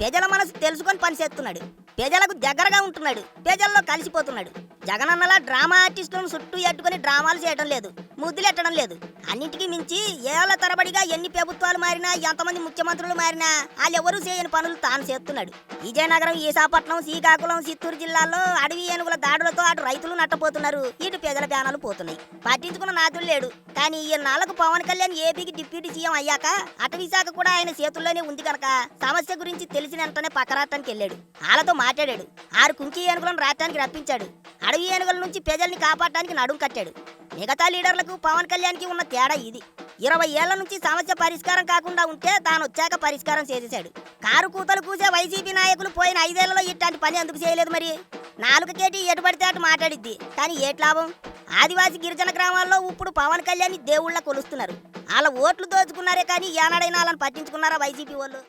ప్రజల మనసు తెలుసుకొని పనిచేస్తున్నాడు. ప్రజలకు దగ్గరగా ఉంటున్నాడు. ప్రజల్లో కలిసిపోతున్నాడు. జగనన్నలా డ్రామా ఆర్టిస్టులను చుట్టూ ఎట్టుకొని డ్రామాలు చేయడం లేదు. ముద్దులెట్టడం లేదు. అన్నింటికీ మించి ఏళ్ళ తరబడిగా ఎన్ని ప్రభుత్వాలు మారినా ఎంతమంది ముఖ్యమంత్రులు మారినా వాళ్ళెవరూ చేయని పనులు తాను చేస్తున్నాడు. విజయనగరం ఈశాపట్నం శ్రీకాకుళం చిత్తూరు జిల్లాల్లో అడవి ఏనుగుల దాడులతో అటు రైతులు నట్టపోతున్నారు. ఇటు ప్రజల ప్యానాలు పోతున్నాయి. పట్టించుకున్న నాదుడు లేడు. కానీ ఈ నాలుగు పవన్ కళ్యాణ్ ఏపీకి డిప్యూటీ సీఎం అయ్యాక అటవీశాఖ కూడా ఆయన చేతుల్లోనే ఉంది కనుక సమస్య గురించి తెలిసిన వెంటనే పక్కరాటానికి వెళ్ళాడు వాళ్ళతో మాట్లాడాడు. ఆరు కుంకి ఏనుగులను రాష్ట్రానికి రప్పించాడు. అడవి ఏనుగుల నుంచి ప్రజల్ని కాపాడటానికి నడుం కట్టాడు. మిగతా లీడర్లకు పవన్ కళ్యాణ్కి ఉన్న తేడా ఇది. ఇరవై ఏళ్ళ నుంచి సమస్య పరిష్కారం కాకుండా ఉంటే తాను వచ్చాక పరిష్కారం చేసేశాడు. కారు కూతలు కూసే వైసీపీ నాయకులు పోయిన ఐదేళ్ళలో ఇట్లాంటి పని ఎందుకు చేయలేదు మరి? నాలుగు కేటీ ఎటు పడితే అటు మాట్లాడిద్ది. కానీ ఏటి లాభం? ఆదివాసీ గిరిజన గ్రామాల్లో ఇప్పుడు పవన్ కళ్యాణ్ దేవుళ్ళ కొలుస్తున్నారు. వాళ్ళ ఓట్లు దోచుకున్నారే కానీ ఏనాడైనా వాళ్ళని పట్టించుకున్నారా వైసీపీ వాళ్ళు?